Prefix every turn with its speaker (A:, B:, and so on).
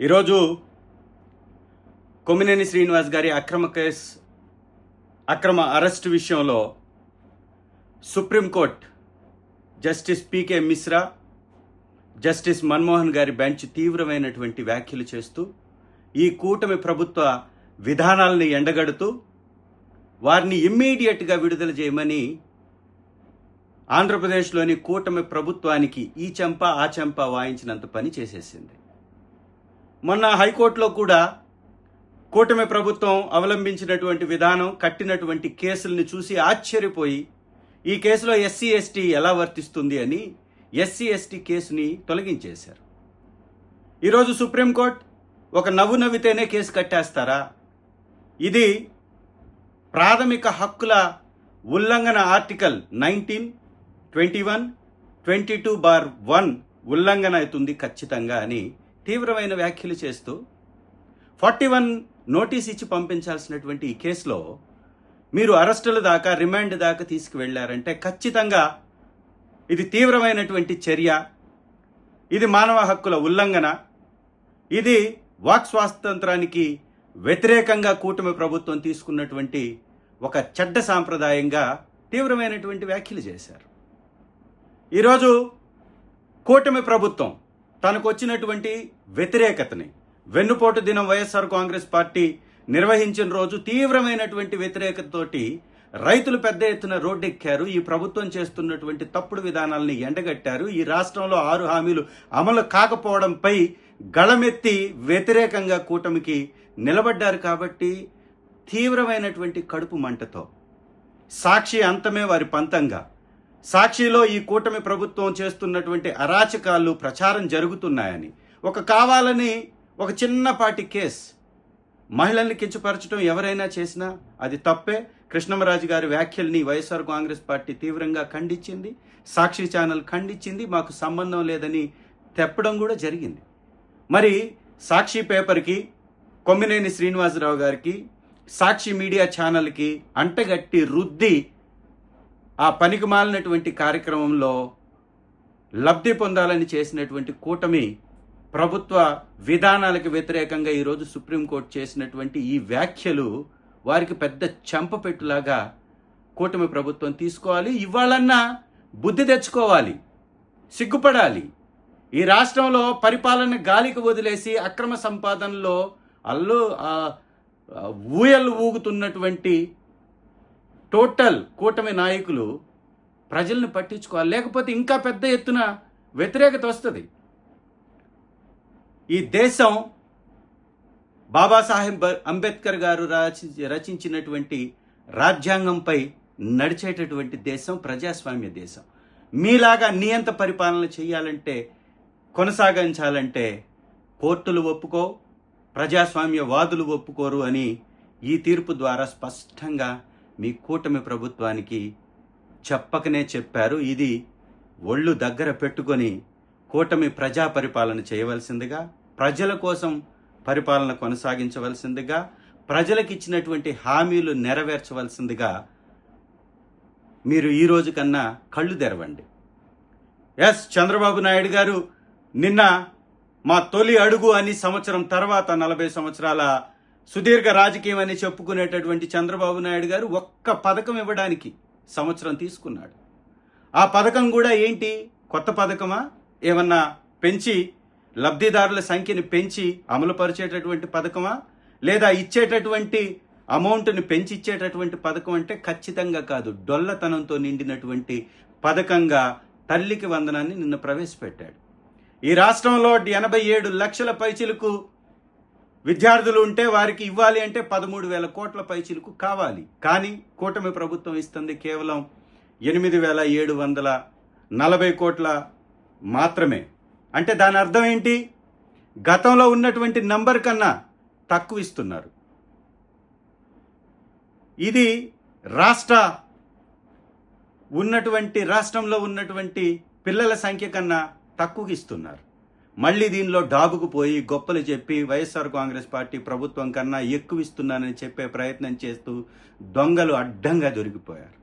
A: ఈరోజు కొమ్మినేని శ్రీనివాస్ గారి అక్రమ కేసు అక్రమ అరెస్ట్ విషయంలో supreme court justice P K Mishra justice Manmohan గారి బెంచ్ తీవ్రమైనటువంటి వ్యాఖ్యలు చేస్తూ ఈ కూటమి ప్రభుత్వ విధానాలని ఎండగడుతూ వారిని ఇమ్మీడియట్గా విడుదల చేయమని ఆంధ్రప్రదేశ్లోని కూటమి ప్రభుత్వానికి ఈ చెంప ఆ చెంప వాయించినంత పని చేసేసింది. మొన్న హైకోర్టులో కూడా కూటమి ప్రభుత్వం అవలంబించినటువంటి విధానం కట్టినటువంటి కేసుల్ని చూసి ఆశ్చర్యపోయి ఈ కేసులో ఎస్సీ ఎస్టీ ఎలా వర్తిస్తుంది అని ఎస్సీ ఎస్టీ కేసుని తొలగించేశారు. ఈరోజు సుప్రీంకోర్టు ఒక నవ్వు నవ్వితేనే కేసు కట్టేస్తారా? ఇది ప్రాథమిక హక్కుల ఉల్లంఘన article nineteen twenty one twenty two bar one ఉల్లంఘన అవుతుంది ఖచ్చితంగా అని తీవ్రమైన వ్యాఖ్యలు చేస్తూ ఫార్టీ వన్ నోటీస్ ఇచ్చి పంపించాల్సినటువంటి ఈ కేసులో మీరు అరెస్టుల దాకా రిమాండ్ దాకా తీసుకువెళ్ళారంటే ఖచ్చితంగా ఇది తీవ్రమైనటువంటి చర్య ఇది మానవ హక్కుల ఉల్లంఘన ఇది వాక్ స్వాతంత్రానికి వ్యతిరేకంగా కూటమి ప్రభుత్వం తీసుకున్నటువంటి ఒక చెడ్డ సాంప్రదాయంగా తీవ్రమైనటువంటి వ్యాఖ్యలు చేశారు. ఈరోజు కూటమి ప్రభుత్వం తనకు వచ్చినటువంటి వ్యతిరేకతని. వెన్నుపోటు దినం వైఎస్ఆర్ కాంగ్రెస్ పార్టీ నిర్వహించిన రోజు తీవ్రమైనటువంటి వ్యతిరేకతతోటి రైతులు పెద్ద ఎత్తున రోడ్డెక్కారు. ఈ ప్రభుత్వం చేస్తున్నటువంటి తప్పుడు విధానాలని ఎండగట్టారు. ఈ రాష్ట్రంలో ఆరు హామీలు అమలు కాకపోవడంపై గళమెత్తి వ్యతిరేకంగా కూటమికి నిలబడ్డారు కాబట్టి తీవ్రమైనటువంటి కడుపు మంటతో సాక్షి అంతమే వారి పంతంగా సాక్షిలో ఈ కూటమి ప్రభుత్వం చేస్తున్నటువంటి అరాచకాలు ప్రచారం జరుగుతున్నాయని. ఒక కావాలని ఒక చిన్నపాటి కేస్. మహిళల్ని కించపరచడం ఎవరైనా చేసినా అది తప్పే. కృష్ణమరాజు గారి వ్యాఖ్యల్ని వైఎస్ఆర్ కాంగ్రెస్ పార్టీ తీవ్రంగా ఖండించింది. సాక్షి ఛానల్ ఖండించింది. మాకు సంబంధం లేదని తెప్పడం కూడా జరిగింది. మరి సాక్షి పేపర్కి కొమ్మినేని శ్రీనివాసరావు గారికి సాక్షి మీడియా ఛానల్కి అంటగట్టి రుద్ది ఆ పనికి మాలినటువంటి కార్యక్రమంలో లబ్ధి పొందాలని చేసినటువంటి కూటమి ప్రభుత్వ విధానాలకు వ్యతిరేకంగా ఈరోజు సుప్రీంకోర్టు చేసినటువంటి ఈ వ్యాఖ్యలు వారికి పెద్ద చెంపపెట్టులాగా కూటమి ప్రభుత్వం తీసుకోవాలి. ఇవాళన్నా బుద్ధి తెచ్చుకోవాలి. సిగ్గుపడాలి. ఈ రాష్ట్రంలో పరిపాలన గాలికి వదిలేసి అక్రమ సంపాదనలో అల్లు ఊయలు ఊగుతున్నటువంటి టోటల్ కూటమి నాయకులు ప్రజల్ని పట్టించుకోవాలి. లేకపోతే ఇంకా పెద్ద ఎత్తున వ్యతిరేకత వస్తుంది. ఈ దేశం బాబాసాహెబ్ అంబేద్కర్ గారు రచి- రచించినటువంటి రాజ్యాంగంపై నడిచేటటువంటి దేశం ప్రజాస్వామ్య దేశం. మీలాగా నియంత పరిపాలన చేయాలంటే కొనసాగించాలంటే కోర్టులు ఒప్పుకో ప్రజాస్వామ్య వాదులు ఒప్పుకోరు అని ఈ తీర్పు ద్వారా స్పష్టంగా మీ కూటమి ప్రభుత్వానికి చెప్పకనే చెప్పారు. ఇది ఒళ్ళు దగ్గర పెట్టుకొని కూటమి ప్రజా పరిపాలన చేయవలసిందిగా ప్రజల కోసం పరిపాలన కొనసాగించవలసిందిగా ప్రజలకు ఇచ్చినటువంటి హామీలు నెరవేర్చవలసిందిగా మీరు ఈ రోజు కన్నా కళ్ళు తెరవండి. ఎస్ చంద్రబాబు నాయుడు గారు నిన్న మా తొలి అడుగు అని సంవత్సరం తర్వాత నలభై సంవత్సరాల సుదీర్ఘ రాజకీయం అని చెప్పుకునేటటువంటి చంద్రబాబు నాయుడు గారు ఒక్క పథకం ఇవ్వడానికి సంవత్సరం తీసుకున్నాడు. ఆ పథకం కూడా ఏంటి? కొత్త పథకమా? ఏమన్నా పెంచి లబ్ధిదారుల సంఖ్యని పెంచి అమలుపరిచేటటువంటి పథకమా? లేదా ఇచ్చేటటువంటి అమౌంట్ని పెంచి ఇచ్చేటటువంటి పథకం అంటే ఖచ్చితంగా కాదు. డొల్లతనంతో నిండినటువంటి పథకంగా తల్లికి వందనాన్ని నిన్న ప్రవేశపెట్టాడు. ఈ రాష్ట్రంలో ఎనభై ఏడు లక్షల పైచిలకు విద్యార్థులు ఉంటే వారికి ఇవ్వాలి అంటే పదమూడు వేల కోట్ల పైచిలకు కావాలి. కానీ కూటమి ప్రభుత్వం ఇస్తుంది కేవలం ఎనిమిది వేల ఏడు వందల నలభై కోట్ల మాత్రమే. అంటే దాని అర్థం ఏంటి? గతంలో ఉన్నటువంటి నంబర్ కన్నా తక్కువ ఇస్తున్నారు. ఇది రాష్ట్ర ఉన్నటువంటి రాష్ట్రంలో ఉన్నటువంటి పిల్లల సంఖ్య కన్నా తక్కువ ఇస్తున్నారు. మళ్ళీ దీనిలో డాబుకు పోయి గొప్పలు చెప్పి వైఎస్ఆర్ కాంగ్రెస్ పార్టీ ప్రభుత్వం కన్నా ఎక్కువ ఇస్తున్నానని చెప్పే ప్రయత్నం చేస్తూ దొంగలు అడ్డంగా దొరికిపోయారు.